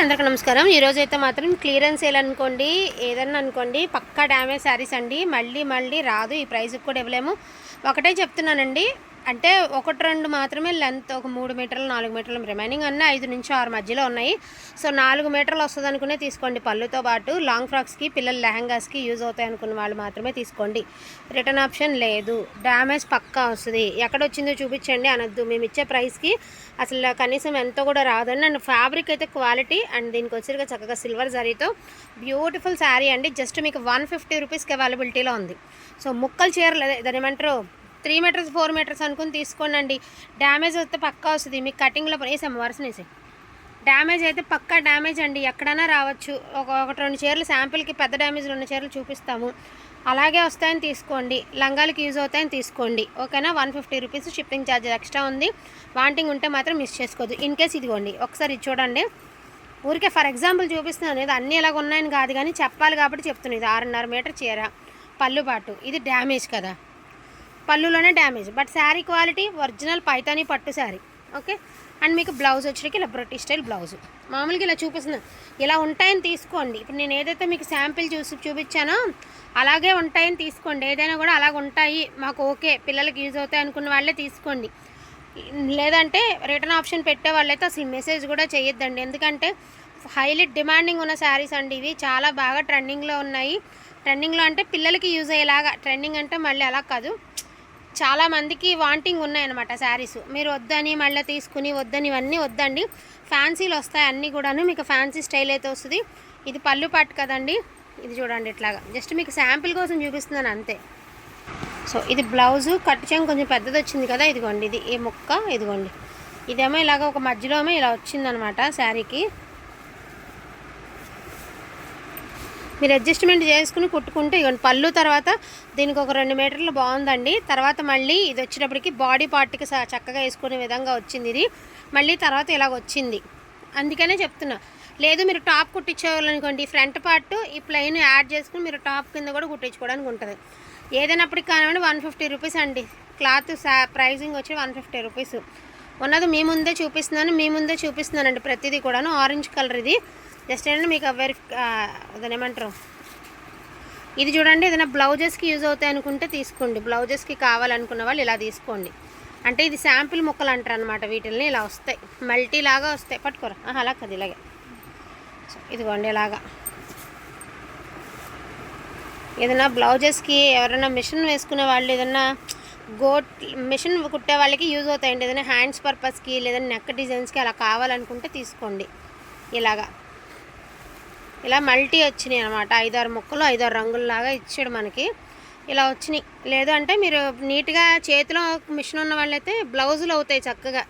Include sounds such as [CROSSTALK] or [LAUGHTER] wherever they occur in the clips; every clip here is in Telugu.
అందరికీ నమస్కారం. ఈరోజు అయితే మాత్రం క్లియరెన్స్ సేల్ అనుకోండి ఏదన్నా అనుకోండి పక్కా డ్యామేజ్ శారీస్ అండి. మళ్ళీ మళ్ళీ రాదు. ఈ ప్రైస్కి కూడా ఇవ్వలేము. ఒకటే చెప్తున్నానండి. అంటే ఒకటి రెండు మాత్రమే లెంత్ ఒక మూడు మీటర్లు నాలుగు మీటర్లు రిమైనింగ్ అన్నీ ఐదు నుంచి ఆరు మధ్యలో ఉన్నాయి. సో నాలుగు మీటర్లు వస్తుంది అనుకునే తీసుకోండి. పళ్ళుతో పాటు లాంగ్ ఫ్రాక్స్కి పిల్లల లెహంగాస్కి యూజ్ అవుతాయి అనుకున్న వాళ్ళు మాత్రమే తీసుకోండి. రిటర్న్ ఆప్షన్ లేదు. డ్యామేజ్ పక్కా వస్తుంది. ఎక్కడ వచ్చిందో చూపించండి. అనొద్దు. మేము ఇచ్చే ప్రైస్కి అసలు కనీసం ఎంతో కూడా రాదండి అండ్ ఫ్యాబ్రిక్ అయితే క్వాలిటీ అండ్ దీనికి వచ్చేగా చక్కగా సిల్వర్ జరీతో బ్యూటిఫుల్ శారీ అండి. జస్ట్ మీకు వన్ ఫిఫ్టీ రూపీస్కి అవైలబిలిటీలో ఉంది. సో ముక్కలు చీరలు అదే దాని ఏమంటారు? త్రీ మీటర్స్ ఫోర్ మీటర్స్ అనుకుని తీసుకోండి డ్యామేజ్ వస్తే పక్కా వస్తుంది. మీకు కటింగ్లో వేసాము వరుస వేసి డ్యామేజ్ అయితే పక్కా డ్యామేజ్ అండి. ఎక్కడైనా రావచ్చు. ఒక ఒకటి రెండు చీరలు శాంపిల్కి పెద్ద డ్యామేజ్ రెండు చీరలు చూపిస్తాము. అలాగే వస్తాయని తీసుకోండి. లంగాలకి యూజ్ అవుతాయని తీసుకోండి. ఓకేనా? One fifty rupees shipping charges extra ఉంది. వాంటింగ్ ఉంటే మాత్రం మిస్ చేసుకోవద్దు ఇన్ కేస్ ఇదిగోండి ఒకసారి ఇది చూడండి. ఊరికే ఫర్ ఎగ్జాంపుల్ చూపిస్తున్నాను. ఇది అన్నీ ఎలాగ ఉన్నాయని కాదు కానీ చెప్పాలి కాబట్టి చెప్తున్నాను. ఇది ఆరున్నర మీటర్ చీర పళ్ళు పాటు. ఇది డ్యామేజ్ కదా. పళ్ళులోనే damage. But sari quality original Paithani పట్టు శారీ. ఓకే? అండ్ మీకు బ్లౌజ్ వచ్చేటికి ఇలా బ్రిటిష్ స్టైల్ బ్లౌజ్. మామూలుగా ఇలా చూపిస్తున్నా. ఇలా ఉంటాయని తీసుకోండి. ఇప్పుడు నేను ఏదైతే మీకు శాంపిల్ చూసి చూపించానో అలాగే ఉంటాయని తీసుకోండి. ఏదైనా కూడా అలాగ ఉంటాయి. మాకు ఓకే. పిల్లలకి యూజ్ అవుతాయి అనుకున్న వాళ్ళే తీసుకోండి. లేదంటే రిటర్న్ ఆప్షన్ పెట్టే వాళ్ళైతే అసలు మెసేజ్ కూడా చేయొద్దండి. ఎందుకంటే హైలీ డిమాండింగ్ ఉన్న శారీస్ అండి ఇవి. చాలా బాగా ట్రెండింగ్లో ఉన్నాయి. ట్రెండింగ్లో అంటే పిల్లలకి యూజ్ అయ్యేలాగా. ట్రెండింగ్ అంటే మళ్ళీ అలా కాదు. చాలా మందికి వాంటింగ్ ఉన్నాయన్నమాట శారీస్. మీరు వద్దని మళ్ళీ తీసుకుని వద్దని ఇవన్నీ వద్దండి. ఫ్యాన్సీలు వస్తాయి అన్నీ కూడాను. మీకు ఫ్యాన్సీ స్టైల్ అయితే వస్తుంది. ఇది పళ్ళు పట్టు కదండి. ఇది చూడండి ఇట్లాగా. జస్ట్ మీకు శాంపిల్ కోసం చూపిస్తున్నాను అంతే. సో ఇది బ్లౌజు కట్టుచం కొంచెం పెద్దది వచ్చింది కదా ఇదిగోండి. ఇది ఈ ముక్క ఇదిగోండి. ఇదేమో ఇలాగ ఒక మధ్యలో ఇలా వచ్చిందనమాట శారీకి. మీరు అడ్జస్ట్మెంట్ చేసుకుని కుట్టుకుంటే ఇవ్వండి పళ్ళు తర్వాత దీనికి ఒక రెండు మీటర్లు బాగుందండి. తర్వాత మళ్ళీ ఇది వచ్చేటప్పటికి బాడీ పార్ట్కి చక్కగా వేసుకునే విధంగా వచ్చింది ఇది. మళ్ళీ తర్వాత ఇలాగ వచ్చింది. అందుకనే చెప్తున్నా. లేదు మీరు టాప్ కుట్టించేవాళ్ళనుకోండి ఫ్రంట్ పార్ట్ ఈ ప్లెయిన్ యాడ్ చేసుకుని మీరు టాప్ కింద కూడా కుట్టించుకోవడానికి ఉంటుంది. ఏదైనప్పటికి కానివ్వండి వన్ ఫిఫ్టీ రూపీస్ అండి. క్లాత్ సా ప్రైజింగ్ వచ్చి వన్ ఫిఫ్టీ రూపీస్ ఉన్నది మీ ముందే చూపిస్తున్నాను మీ ముందే చూపిస్తున్నానండి ప్రతిదీ కూడాను. ఆరెంజ్ కలర్ ఇది. జస్ట్ ఏంటంటే మీకు వెరి అదని ఏమంటారు? ఇది చూడండి ఏదైనా బ్లౌజెస్కి యూజ్ అవుతాయి అనుకుంటే తీసుకోండి. బ్లౌజెస్కి కావాలనుకున్న వాళ్ళు ఇలా తీసుకోండి. అంటే ఇది శాంపిల్ ముక్కలు అంటారు అనమాట వీటిల్ని ఇలా వస్తాయి. మల్టీ లాగా వస్తాయి. పట్టుకోరా. అలా కదా ఇలాగే. ఇదిగోండి ఇలాగా. ఏదైనా బ్లౌజెస్కి ఎవరైనా మిషన్ వేసుకునే వాళ్ళు ఏదైనా గోట్ మిషన్ కుట్టే వాళ్ళకి యూజ్ అవుతాయండి. ఏదైనా హ్యాండ్స్ పర్పస్కి లేదా నెక్ డిజైన్స్కి అలా కావాలనుకుంటే తీసుకోండి. ఇలాగా. ఇలా మల్టీ వచ్చినాయి అనమాట ఐదారు ముక్కలు ఐదారు రంగుల్లాగా ఇచ్చాడు మనకి. ఇలా వచ్చినాయి. లేదు అంటే మీరు నీట్గా చేతిలో మిషన్ ఉన్న వాళ్ళైతే బ్లౌజులు అవుతాయి చక్కగా.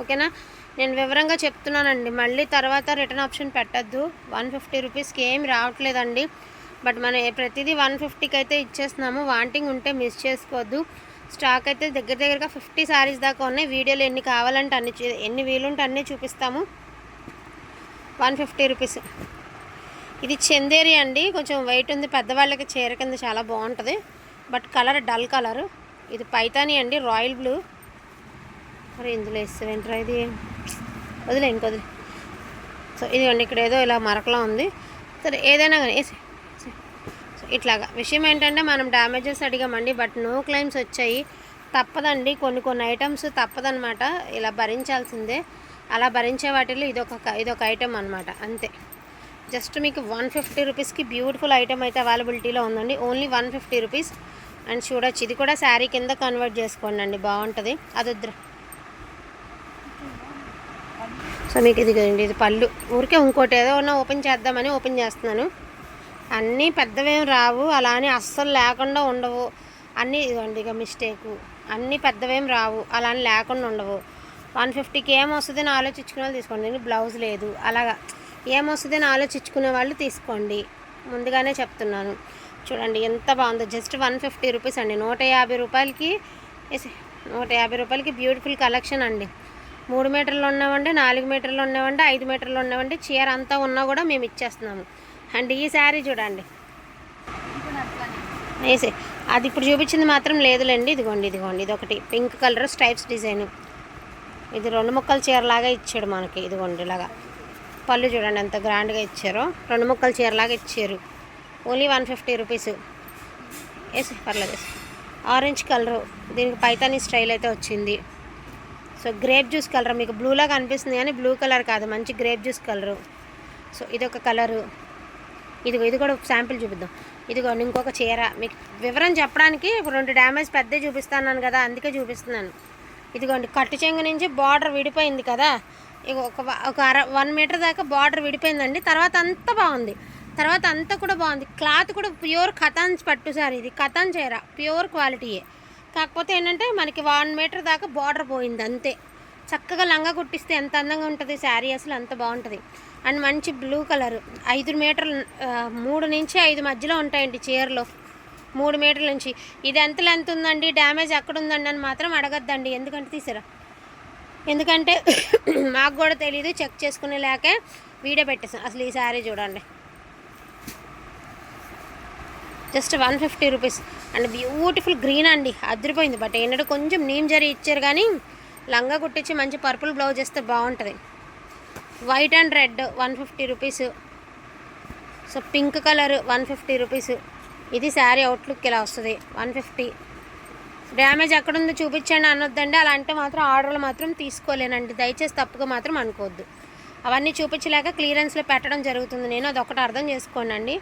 ఓకేనా? నేను వివరంగా చెప్తున్నానండి. మళ్ళీ తర్వాత రిటర్న్ ఆప్షన్ పెట్టద్దు. వన్ ఫిఫ్టీ రూపీస్కి ఏమి రావట్లేదండి. బట్ మనం ప్రతిదీ వన్ ఫిఫ్టీకి అయితే ఇచ్చేస్తున్నాము. వాంటింగ్ ఉంటే మిస్ చేసుకోవద్దు. స్టాక్ అయితే దగ్గర దగ్గరగా ఫిఫ్టీ శారీస్ దాకా ఉన్నాయి. వీడియోలు ఎన్ని కావాలంటే అన్ని ఎన్ని వీలుంటే అన్నీ చూపిస్తాము. One fifty rupees. ఇది చందేరి అండి. కొంచెం వైట్ ఉంది. పెద్దవాళ్ళకి చీర కింద చాలా బాగుంటుంది. But colour dull colour. ఇది పైతాని అండి. Royal blue. మరి ఇందులో ఇస్తావేంట్రా ఇది? వదిలే ఇంకొదిలే సో ఇదిగోండి ఇక్కడ ఏదో ఇలా మరకలా ఉంది. సరే ఏదైనా కానీ వేసి సో ఇట్లాగా. విషయం ఏంటంటే మనం డ్యామేజెస్ అడిగామండి బట్ నో క్లైమ్స్ వచ్చాయి. తప్పదండి. కొన్ని కొన్ని ఐటమ్స్ తప్పదనమాట ఇలా భరించాల్సిందే. అలా భరించే వాటిలో ఇదొక ఇదొక ఐటెం అనమాట అంతే. జస్ట్ మీకు వన్ ఫిఫ్టీ రూపీస్కి బ్యూటిఫుల్ ఐటమ్ అయితే అవైలబిలిటీలో ఉందండి. Only one fifty rupees. And చూడొచ్చు ఇది కూడా శారీ కింద కన్వర్ట్ చేసుకోండి అండి బాగుంటుంది. అది సో మీకు ఇది ఇది పళ్ళు. ఊరికే ఇంకోటి ఏదో ఉన్నా ఓపెన్ చేద్దామని ఓపెన్ చేస్తున్నాను. అన్నీ పెద్దవేం రావు అలా అని అస్సలు లేకుండా ఉండవు. అన్నీ ఇదిగోండి ఇక మిస్టేకు. అన్నీ పెద్దవేం రావు అలా అని లేకుండా ఉండవు. వన్ ఫిఫ్టీకి ఏమొస్తుంది అని ఆలోచించుకునే వాళ్ళు తీసుకోండి. నేను బ్లౌజ్ లేదు. అలాగా. ఏమొస్తుంది అని ఆలోచించుకునే వాళ్ళు తీసుకోండి. ముందుగానే చెప్తున్నాను. చూడండి ఎంత బాగుందో. జస్ట్ వన్ ఫిఫ్టీ రూపీస్ అండి. నూట యాభై రూపాయలకి నూట యాభై రూపాయలకి బ్యూటిఫుల్ కలెక్షన్ అండి. మూడు మీటర్లు ఉన్నామండి నాలుగు మీటర్లు ఉన్నామండి ఐదు మీటర్లు ఉన్నామండి చీర అంతా ఉన్నా కూడా మేము ఇచ్చేస్తున్నాము. అండ్ ఈ శారీ చూడండి. వేసే అది ఇప్పుడు చూపించింది మాత్రం లేదులేండి. ఇదిగోండి ఇదిగోండి. ఇది ఒకటి పింక్ కలర్ స్ట్రైప్స్ డిజైన్. ఇది రెండు ముక్కల చీరలాగా ఇచ్చాడు మనకి. ఇదిగోండి ఇలాగా. పళ్ళు చూడండి ఎంత గ్రాండ్గా ఇచ్చారో. రెండు ముక్కల చీరలాగా ఇచ్చారు. Only one fifty rupees. వేసి పర్లేదు ఆరెంజ్ కలరు. దీనికి పైతాని స్టైల్ అయితే వచ్చింది. సో గ్రేప్ జ్యూస్ కలర్ మీకు బ్లూలాగా అనిపిస్తుంది కానీ బ్లూ కలర్ కాదు. మంచి గ్రేప్ జ్యూస్ కలరు. సో ఇదొక కలరు. ఇదిగో ఇది కూడా శాంపిల్ చూపిద్దాం. ఇదిగో ఇంకొక చీర. మీకు వివరం చెప్పడానికి ఇప్పుడు రెండు డ్యామేజ్ పెద్దే చూపిస్తాను కదా అందుకే చూపిస్తున్నాను. ఇదిగోండి కట్టు చెంగు నుంచి బార్డర్ విడిపోయింది కదా. ఇక ఒక ఒక అర వన్ మీటర్ దాకా బార్డర్ విడిపోయిందండి. తర్వాత అంతా బాగుంది. తర్వాత అంతా కూడా బాగుంది. క్లాత్ కూడా ప్యూర్ కథాన్స్ పట్టు సార్ ఇది. కథాన్ చీర ప్యూర్ క్వాలిటీయే కాకపోతే ఏంటంటే మనకి వన్ మీటర్ దాకా బార్డర్ పోయింది అంతే. చక్కగా లంగా కుట్టిస్తే ఎంత అందంగా ఉంటుంది శారీ అసలు అంత బాగుంటుంది. అండ్ మంచి బ్లూ కలర్. ఐదు మీటర్లు మూడు నుంచి ఐదు మధ్యలో ఉంటాయండి చీరలు. మూడు మీటర్ల నుంచి. ఇది ఎంత లెంత్ ఉందండి? డ్యామేజ్ ఎక్కడ ఉందండి అని మాత్రం అడగద్దండి. ఎందుకంటే తీసారా. ఎందుకంటే [COUGHS] మాకు కూడా తెలియదు చెక్ చేసుకునే లేక వీడియో పెట్టేసాం అసలు ఈ శారీ చూడండి. Just one fifty rupees and beautiful green అండి. అదిరిపోయింది. బట్ ఏంటంటే కొంచెం నీమ్ జరీ ఇచ్చారు కానీ లంగా కుట్టించి మంచి పర్పుల్ బ్లౌజ్ వేస్తే బాగుంటుంది. White and red one fifty rupees so pink colour one fifty rupees ఇది శారీ అవుట్లుక్ ఇలా వస్తుంది. వన్ ఫిఫ్టీ డ్యామేజ్ ఎక్కడుందో చూపించండి అనొద్దండి. అలా అంటే మాత్రం ఆర్డర్లు మాత్రం తీసుకోలేనండి. దయచేసి తప్పుగా మాత్రం అనుకోవద్దు. అవన్నీ చూపించలేక క్లియరెన్స్లో పెట్టడం జరుగుతుంది. నేను అదొకటి అర్థం చేసుకోనండి.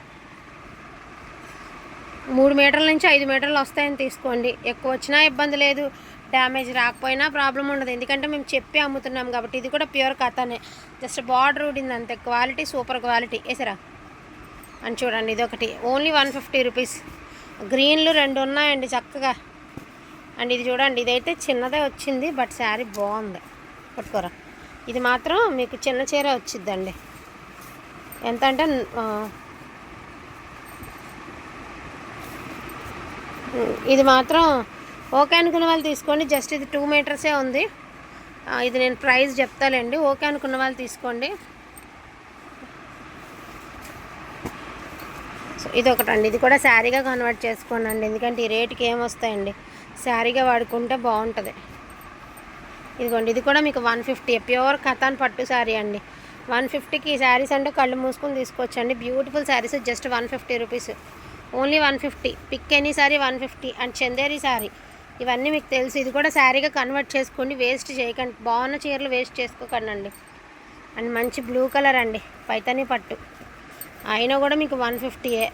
మూడు మీటర్ల నుంచి ఐదు మీటర్లు వస్తాయని తీసుకోండి. ఎక్కువ వచ్చినా ఇబ్బంది లేదు. డ్యామేజ్ రాకపోయినా ప్రాబ్లం ఉండదు. ఎందుకంటే మేము చెప్పి అమ్ముతున్నాం కాబట్టి ఇది కూడా ప్యూర్ కథనే. జస్ట్ బార్డర్ ఉండింది అంతే క్వాలిటీ సూపర్ క్వాలిటీ వేసరా అని చూడండి ఇది ఒకటి. ఓన్లీ వన్ ఫిఫ్టీ రూపీస్ గ్రీన్లు రెండు ఉన్నాయండి చక్కగా. అండ్ ఇది చూడండి ఇదైతే చిన్నదే వచ్చింది బట్ శారీ బాగుంది. పట్టుకోరా. ఇది మాత్రం మీకు చిన్న చీర వచ్చిద్దండి. ఎంత అంటే ఇది మాత్రం ఓకే అనుకున్న వాళ్ళు తీసుకోండి జస్ట్ ఇది టూ మీటర్సే ఉంది. ఇది నేను ప్రైస్ చెప్తాలేండి ఓకే అనుకున్న వాళ్ళు తీసుకోండి. సో ఇది ఒకటండి ఇది కూడా శారీగా కన్వర్ట్ చేసుకోండి ఎందుకంటే ఈ రేటుకి ఏమొస్తాయండి? శారీగా వాడుకుంటే బాగుంటుంది. ఇదిగోండి. ఇది కూడా మీకు వన్ ఫిఫ్టీ. ప్యూర్ కథాన్ పట్టు శారీ అండి. వన్ ఫిఫ్టీకి ఈ శారీస్ అంటే కళ్ళు మూసుకొని తీసుకోవచ్చండి. Beautiful saris just one fifty rupees. Only one fifty. Pick any sari one fifty. And Chanderi sari. ఇవన్నీ మీకు తెలుసు. ఇది కూడా శారీగా కన్వర్ట్ చేసుకోండి. వేస్ట్ చేయకండి. బాగున్న చీరలు వేస్ట్ చేసుకోకండి అండ్ మంచి బ్లూ కలర్ అండి. పైతని పట్టు. అయినా కూడా మీకు వన్ ఫిఫ్టీయే.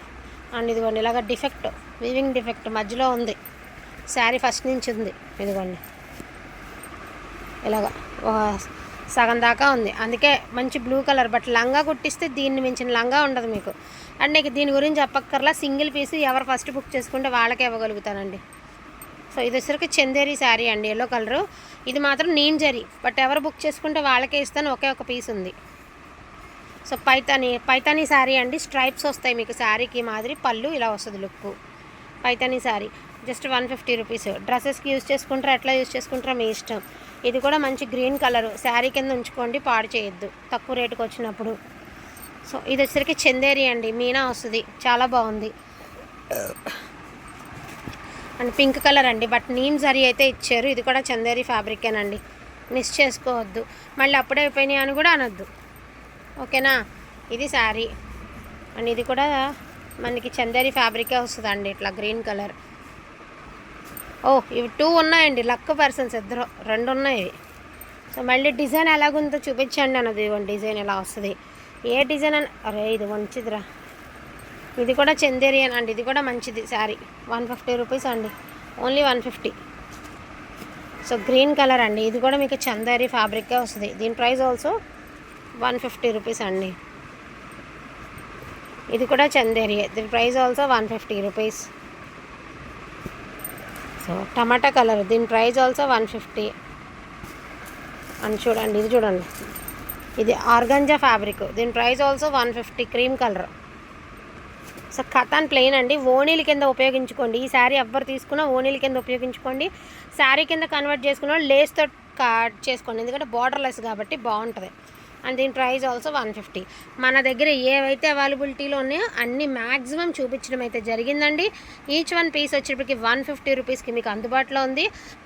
అండ్ ఇదిగోండి ఇలాగ డిఫెక్ట్ వీవింగ్ డిఫెక్ట్ మధ్యలో ఉంది. శారీ ఫస్ట్ నుంచి ఉంది. ఇదిగోండి. ఇలాగ ఒక సగం దాకా ఉంది. అందుకే మంచి బ్లూ కలర్ బట్ లంగా కుట్టిస్తే దీన్ని మించిన లంగా ఉండదు మీకు. అండ్ నీకు దీని గురించి చెప్పక్కర్లా సింగిల్ పీస్ ఎవరు ఫస్ట్ బుక్ చేసుకుంటే వాళ్ళకే ఇవ్వగలుగుతానండి. సో ఇది వచ్చరికి చందేరి శారీ అండి ఎల్లో కలరు ఇది మాత్రం నేను జరీ బట్ ఎవరు బుక్ చేసుకుంటే వాళ్ళకే ఇస్తాను ఒకే ఒక పీస్ ఉంది. సో పైతాని పైతాని శారీ అండి. స్ట్రైప్స్ వస్తాయి మీకు శారీకి మాదిరి. పళ్ళు ఇలా వస్తుంది look. Paithani sari just one fifty rupees. డ్రెస్సెస్కి use చేసుకుంటారా ఎట్లా యూజ్ చేసుకుంటారో మీ ఇష్టం. ఇది కూడా మంచి గ్రీన్ కలర్. శారీ కింద ఉంచుకోండి పాడు చేయొద్దు. తక్కువ రేటుకి వచ్చినప్పుడు. సో ఇది వచ్చేసరికి చందేరి అండి. మీనా వస్తుంది. చాలా బాగుంది. అండ్ పింక్ కలర్ అండి. బట్ నీమ్ జరీ అయితే ఇచ్చారు. ఇది కూడా చందేరి ఫ్యాబ్రికేనండి మిస్ చేసుకోవద్దు. మళ్ళీ అప్పుడే అయిపోయినాయి అని కూడా అనొద్దు. ఓకేనా? ఇది శారీ. అండ్ ఇది కూడా మనకి చందేరి ఫ్యాబ్రికే వస్తుందండి ఇట్లా గ్రీన్ కలర్. ఓ ఇవి టూ ఉన్నాయండి. లక్క పర్సన్స్ ఇద్దరు. రెండు ఉన్నాయి సో మళ్ళీ డిజైన్ ఎలాగుందో చూపించండి అన్నది. ఇవ్వండి డిజైన్ ఎలా వస్తుంది. ఏ డిజైన్ అని అరే ఇది మంచిదిరా. ఇది కూడా చందేరియన్ అండి. ఇది కూడా మంచిది శారీ. వన్ ఫిఫ్టీ రూపీస్ అండి. Only one fifty. So green colour అండి. ఇది కూడా మీకు చందేరి ఫ్యాబ్రిక్కే వస్తుంది. దీని price also one fifty rupees అండి. ఇది కూడా చందేరి. దీని price also one fifty rupees. So tomato colour. దీని ప్రైస్ ఆల్సో వన్ ఫిఫ్టీ. అని చూడండి ఇది చూడండి. ఇది ఆర్గంజా ఫ్యాబ్రిక్. దీని price also one fifty cream colour. So katan plain అండి. ఓనీల కింద ఉపయోగించుకోండి. ఈ శారీ ఎవ్వరు తీసుకున్నా ఓనీల కింద ఉపయోగించుకోండి. శారీ కింద కన్వర్ట్ చేసుకున్న లేస్తో కట్ చేసుకోండి. ఎందుకంటే బార్డర్ లెస్ కాబట్టి బాగుంటుంది. అండ్ దీని ప్రైస్ ఆల్సో వన్ ఫిఫ్టీ మన దగ్గర ఏవైతే అవైలబిలిటీలో ఉన్నాయో అన్ని మ్యాక్సిమం చూపించడం అయితే జరిగిందండి ఈచ్ వన్ పీస్ వచ్చేటప్పటికి వన్ ఫిఫ్టీ రూపీస్కి మీకు అందుబాటులో ఉంది.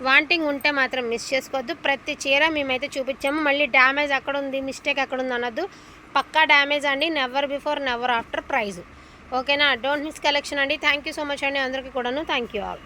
వాంటింగ్ ఉంటే మాత్రం మిస్ చేసుకోవద్దు. ప్రతి చీర మేమైతే చూపించాము. మళ్ళీ డ్యామేజ్ అక్కడ ఉంది మిస్టేక్ అక్కడ ఉంది అనొద్దు. పక్కా డ్యామేజ్ అండి. Never before never after price ఓకేనా డోంట్ మిస్ కలెక్షన్ అండి. థ్యాంక్ యూ సో మచ్ అండి. అందరికీ కూడాను. Thank you all